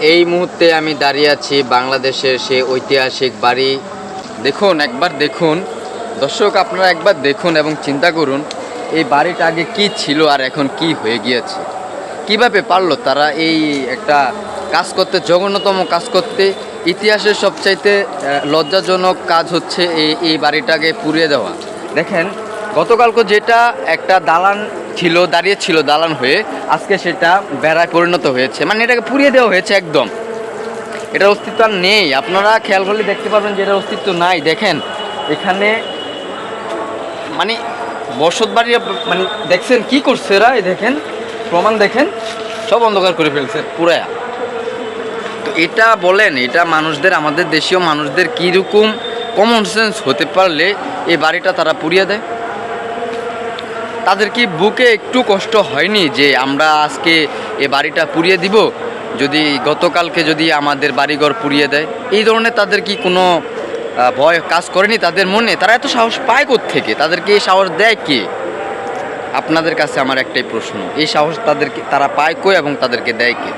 এই মুহূর্তে আমি দাঁড়িয়ে আছি বাংলাদেশের সে ঐতিহাসিক বাড়ি। দেখুন, একবার দেখুন। দর্শক, আপনারা একবার দেখুন এবং চিন্তা করুন, এই বাড়িটা আগে কি ছিল আর এখন কি হয়ে গিয়েছে। কীভাবে পারল তারা এই একটা কাজ করতে, জঘন্যতম কাজ করতে? ইতিহাসের সবচাইতে লজ্জাজনক কাজ হচ্ছে এই এই বাড়িটাকে পুড়িয়ে দেওয়া। দেখেন গতকালকে যেটা একটা দালান ছিল দাঁড়িয়ে ছিল দালান হয়ে, আজকে সেটা বেড়ায় পরিণত হয়েছে। মানে এটাকে পুড়িয়ে দেওয়া হয়েছে একদম। এটার অস্তিত্ব আর নেই। আপনারা খেয়াল করলে দেখতে পারবেন যে এটার অস্তিত্ব নাই। দেখেন, এখানে মানে বসত বাড়ি মানে দেখছেন কি করছে এরা? এই দেখেন, প্রমাণ দেখেন, সব অন্ধকার করে ফেলছে, পুরায়া। তো এটা বলেন, এটা মানুষদের, আমাদের দেশীয় মানুষদের কীরকম কমন সেন্স হতে পারলে এই বাড়িটা তারা পুড়িয়ে দেয়? তাদের কি বুকে একটু কষ্ট হয়নি যে আমরা আজকে এ বাড়িটা পুড়িয়ে দিব? যদি গতকালকে যদি আমাদের বাড়িঘর পুড়িয়ে দেয়, এই ধরনের তাদের কি কোনো ভয় কাজ করেনি তাদের মনে? তারা এত সাহস পায় থেকে তাদেরকে এই সাহস দেয় কে? আপনাদের কাছে আমার একটাই প্রশ্ন, এই সাহস তাদেরকে, তারা পায় কই এবং তাদেরকে দেয় কে?